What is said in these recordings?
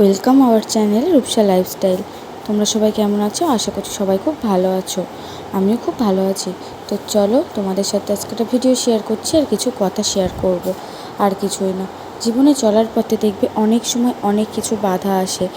Welcome our channel Rupsa lifestyle. তোমরা সবাই কেমন আছো? আশা করছি সবাই খুব ভালো আছো। আমিও খুব ভালো আছি। তো চলো, তোমাদের সাথে আজকে একটা ভিডিও শেয়ার করছি আর কিছু কথা শেয়ার করব। আর কিছুই না। জীবনে চলার পথে দেখবে অনেক সময় অনেক কিছু বাধা আসে।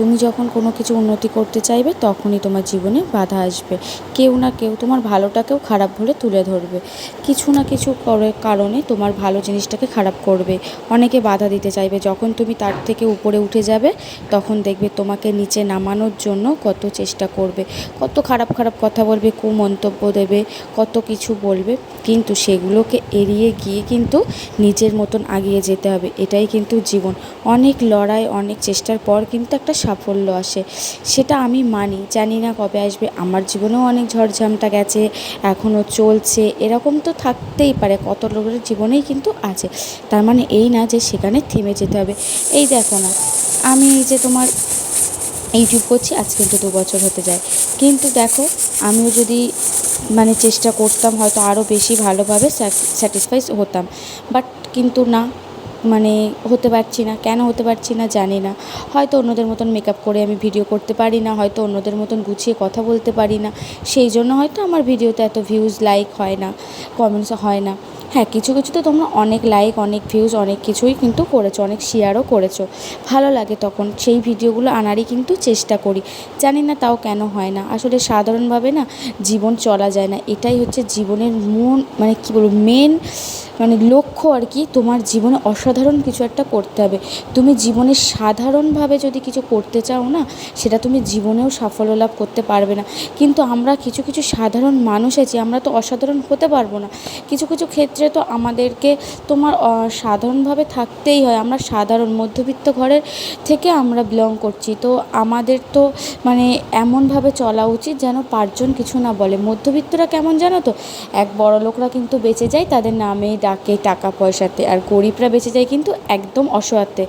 তুমি যখন কোনো কিছু উন্নতি করতে চাইবে, তখনই তোমার জীবনে বাধা আসবে। কেউ না কেউ তোমার ভালোটাকেও খারাপ বলে তুলে ধরবে। কিছু না কিছু করে কারণে তোমার ভালো জিনিসটাকে খারাপ করবে। অনেকে বাধা দিতে চাইবে, যখন তুমি তার থেকে উপরে উঠে যাবে, তখন দেখবে তোমাকে নিচে নামানোর জন্য কত চেষ্টা করবে। কত খারাপ খারাপ কথা বলবে কুমন্তব্য দেবে, কত কিছু বলবে। কিন্তু সেগুলোকে এড়িয়ে গিয়ে কিন্তু নিজের মতন আগিয়ে যেতে হবে। এটাই কিন্তু জীবন। অনেক লড়াই, অনেক চেষ্টার পর কিন্তু একটা সাফল্য আসে, সেটা আমি মানি। জানি না কবে আসবে। আমার জীবনেও অনেক ঝড়ঝামটা গেছে এখনও চলছে। এরকম তো থাকতেই পারে, কত লোকের জীবনেই কিন্তু আছে। তার মানে এই না যে সেখানে থেমে যেতে হবে। এই দেখো না, আমি যে তোমার ইউটিউব করছি, আজ কিন্তু দু বছর হতে যায়। কিন্তু দেখো, আমিও যদি মানে চেষ্টা করতাম হয়তো আরও বেশি ভালোভাবে স্যাটিসফাইস হতাম। বাট কিন্তু না মানে হতে পারছি না, কেন হতে পারছি না জানি না। হয়তো অন্যদের মতন মেকআপ করে আমি ভিডিও করতে পারি না, হয়তো অন্যদের মতন গুছিয়ে কথা বলতে পারি না। সেই জন্য হয়তো আমার ভিডিওতে এত ভিউজ লাইক হয় না কমেন্টস হয় না। হ্যাঁ কিছু কিছু তো তোমরা অনেক লাইক অনেক ভিউজ অনেক কিছুই কিন্তু করেছ, অনেক শেয়ারও করেছ। ভালো লাগে তখন সেই ভিডিওগুলো আনারই কিন্তু চেষ্টা করি। জানি না তাও কেন হয় না। আসলে সাধারণভাবে না জীবন চলা যায় না। এটাই হচ্ছে জীবনের মন মানে কী বলব মেন মানে লক্ষ্য আর কি, তোমার জীবনে অসাধারণ কিছু একটা করতে হবে। তুমি জীবনে সাধারণভাবে যদি কিছু করতে চাও না, সেটা তুমি জীবনেও সাফল্য লাভ করতে পারবে না। কিন্তু আমরা কিছু কিছু সাধারণ মানুষ আছি, আমরা তো অসাধারণ হতে পারব না। কিছু কিছু ক্ষেত্রে তো আমাদেরকে তোমার সাধারণভাবে থাকতেই হয়। আমরা সাধারণ মধ্যবিত্ত ঘরের থেকে আমরা বিলং করছি। তো আমাদের তো মানে এমনভাবে চলা উচিত যেন পাঁচজন কিছু না বলে। মধ্যবিত্তরা কেমন জানো তো? এক বড় লোকরা কিন্তু বেঁচে যায়, তাদের নামে ডাকে টাকা পয়সাতে, আর গরিবরা বেঁচে যায় কিন্তু একদম অসহায়ত্বে।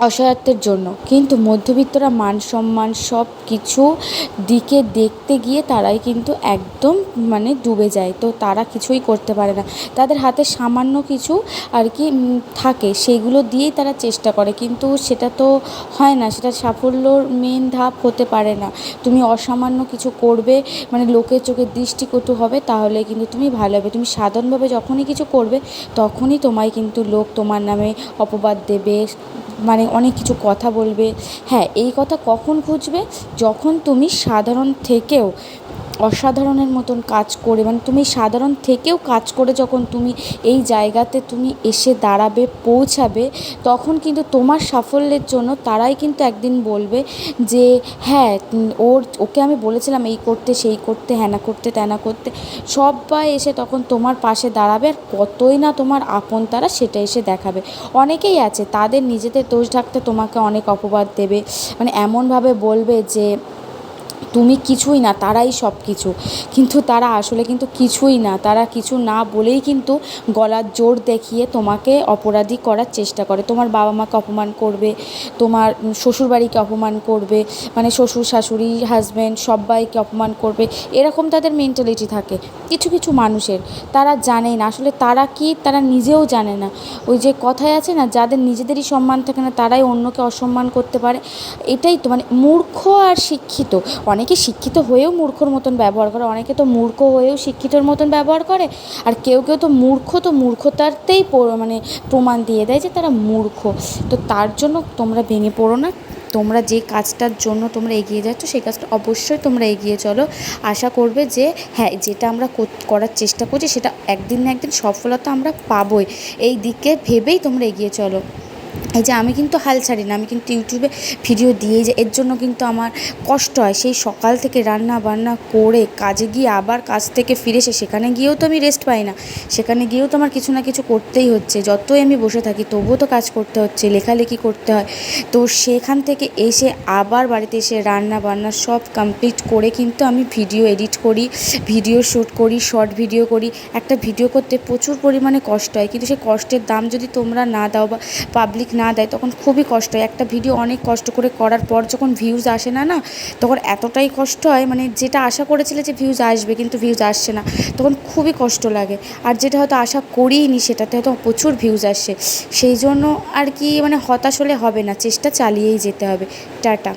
অসহায়ত্বের জন্য। কিন্তু মধ্যবিত্তরা মান সম্মান সব কিছু দিকে দেখতে গিয়ে তারাই কিন্তু একদম মানে ডুবে যায়। তো তারা কিছুই করতে পারে না। তাদের হাতে সামান্য কিছু আর কি থাকে। সেগুলো দিয়েই তারা চেষ্টা করে। কিন্তু সেটা তো হয় না। সেটা সাফল্যর মেন ধাপ হতে পারে না। তুমি অসামান্য কিছু করবে মানে লোকের চোখে দৃষ্টিকটু হবে, তাহলে কিন্তু তুমি ভালো হবে। তুমি সাধারণভাবে যখনই কিছু করবে, তখনই তোমায় কিন্তু লোক তোমার নামে অপবাদ দেবে। মানে অনেক কিছু কথা বলবে। হ্যাঁ এই কথা কখন খুঁজবে যখন তুমি সাধারণ থেকেও অসাধারণের মতন কাজ করে মানে তুমি সাধারণ থেকেও কাজ করে যখন তুমি এই জায়গাতে তুমি এসে দাঁড়াবে, পৌঁছাবে, তখন কিন্তু তোমার সাফল্যের জন্য তারাই কিন্তু একদিন বলবে যে হ্যাঁ ওর, ওকে আমি বলেছিলাম এই করতে, সেই করতে হ্যানা করতে ত্যানা করতে। সবাই এসে তখন তোমার পাশে দাঁড়াবে আর কতই না তোমার আপন তারা সেটা এসে দেখাবে। অনেকেই আছে, তাদের নিজেদের দোষ ঢাকতে তোমাকে অনেক অপবাদ দেবে মানে এমনভাবে বলবে যে তুমি কিছুই না, তারাই সব কিছু কিন্তু তারা আসলে কিন্তু কিছুই না, তারা কিছু না বলেই কিন্তু গলার জোর দেখিয়ে তোমাকে অপরাধী করার চেষ্টা করে। তোমার বাবা মাকে অপমান করবে, তোমার শ্বশুরবাড়িকে অপমান করবে মানে শ্বশুর, শাশুড়ি হাজব্যান্ড সবাইকে অপমান করবে, এরকম তাদের মেন্টালিটি থাকে। কিছু কিছু মানুষের, তারা জানে না। আসলে তারা কি, তারা নিজেও জানে না। ওই যে কথায় আছে না, যাদের নিজেদেরই সম্মান থাকে না, তারাই অন্যকে অসম্মান করতে পারে। এটাই তো মানে মূর্খ আর শিক্ষিত। অনেকে শিক্ষিত হয়েও মূর্খর মতন ব্যবহার করে, অনেকে তো মূর্খ হয়েও শিক্ষিতর মতন ব্যবহার করে, আর কেউ কেউ তো মূর্খ, তো মূর্খতারতেই মানে প্রমাণ দিয়ে দেয় যে তারা মূর্খ। তো তার জন্য তোমরা ভেঙে পড়ো না, তোমরা যে কাজটার জন্য তোমরা এগিয়ে যাচ্ছ, সেই কাজটা অবশ্যই তোমরা এগিয়ে চলো। আশা করবে যে হ্যাঁ যেটা আমরা করার চেষ্টা করছি, সেটা একদিন না একদিন সফলতা আমরা পাবোই। এই দিকে ভেবেই তোমরা এগিয়ে চলো। এই যে আমি কিন্তু হাল ছাড়ি না, আমি কিন্তু ইউটিউবে ভিডিও দিয়েই যাই এর জন্য কিন্তু আমার কষ্ট হয়। সেই সকাল থেকে রান্না বান্না করে কাজে গিয়ে আবার কাজ থেকে ফিরে এসে সেখানে গিয়েও তো আমি রেস্ট পাই না। সেখানে গিয়েও তো আমার কিছু না কিছু করতেই হচ্ছে। যতই আমি বসে থাকি তবুও তো কাজ করতে হচ্ছে, লেখালেখি করতে হয়। তো সেখান থেকে এসে আবার বাড়িতে এসে রান্না বান্না সব কমপ্লিট করে কিন্তু আমি ভিডিও এডিট করি ভিডিও শ্যুট করি শর্ট ভিডিও করি। একটা ভিডিও করতে প্রচুর পরিমাণে কষ্ট হয়। কিন্তু সেই কষ্টের দাম যদি তোমরা না দাও বা পাবলিক না না দেয় তখন খুবই কষ্ট হয়। একটা ভিডিও অনেক কষ্ট করে করার পর যখন ভিউজ আসে না না, তখন এতটাই কষ্ট হয় মানে যেটা আশা করেছিলে যে ভিউজ আসবে কিন্তু ভিউজ আসছে না, তখন খুবই কষ্ট লাগে। আর যেটা হয়তো আশা করিইনি সেটাতে হয়তো প্রচুর ভিউজ আসছে। সেই জন্য আর কি মানে হতাশ হলে হবে না, চেষ্টা চালিয়েই যেতে হবে। টাটা।